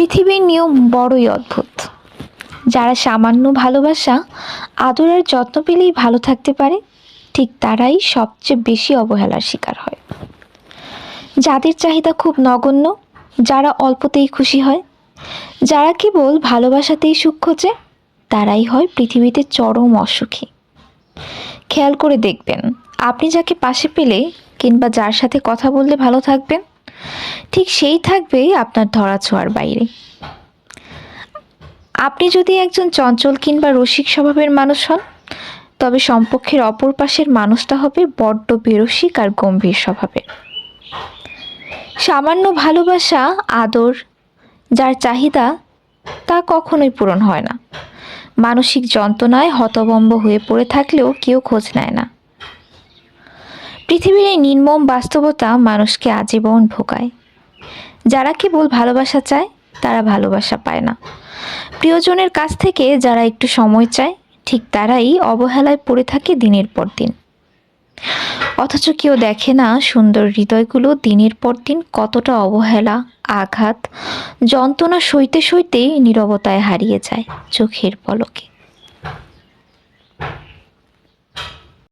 পৃথিবীর নিয়ম বড়ই অদ্ভুত। যারা সামান্য ভালোবাসা আদর আর যত্ন পেলেই ভালো থাকতে পারে, ঠিক তারাই সবচেয়ে বেশি অবহেলার শিকার হয়। যাদের চাহিদা খুব নগণ্য, যারা অল্পতেই খুশি হয়, যারা কেবল ভালোবাসাতেই সুখ খোঁজে, তারাই হয় পৃথিবীতে চরম অসুখী। খেয়াল করে দেখবেন, আপনি যাকে পাশে পেলে কিংবা যার সাথে কথা বললে ভালো থাকবেন ঠিক সেই থাকবে আপনার ধরা ছোঁয়ার বাইরে। আপনি যদি একজন চঞ্চল কিংবা রসিক স্বভাবের মানুষ হন, তবে সম্পক্ষের অপর পাশের মানুষটা হবে বড্ড বেরসিক আর গম্ভীর স্বভাবের। সামান্য ভালোবাসা, আদর, যার চাহিদা তা কখনোই পূরণ হয় না। মানসিক যন্ত্রণায় হতবম্ব হয়ে পড়ে থাকলেও কেউ খোঁজ নেয় না। পৃথিবীর এই নির্মম বাস্তবতা মানুষকে আজীবন ভোগায়। যারা কেবল ভালোবাসা চায়, তারা ভালোবাসা পায় না। প্রিয়জনের কাছ থেকে যারা একটু সময় চায়, ঠিক তারাই অবহেলায় পড়ে থাকে দিনের পর দিন। অথচ কেউ দেখে না সুন্দর হৃদয়গুলো দিনের পর দিন কতটা অবহেলা, আঘাত, যন্ত্রণা সইতে সইতে নীরবতায় হারিয়ে যায় চোখের পলকে।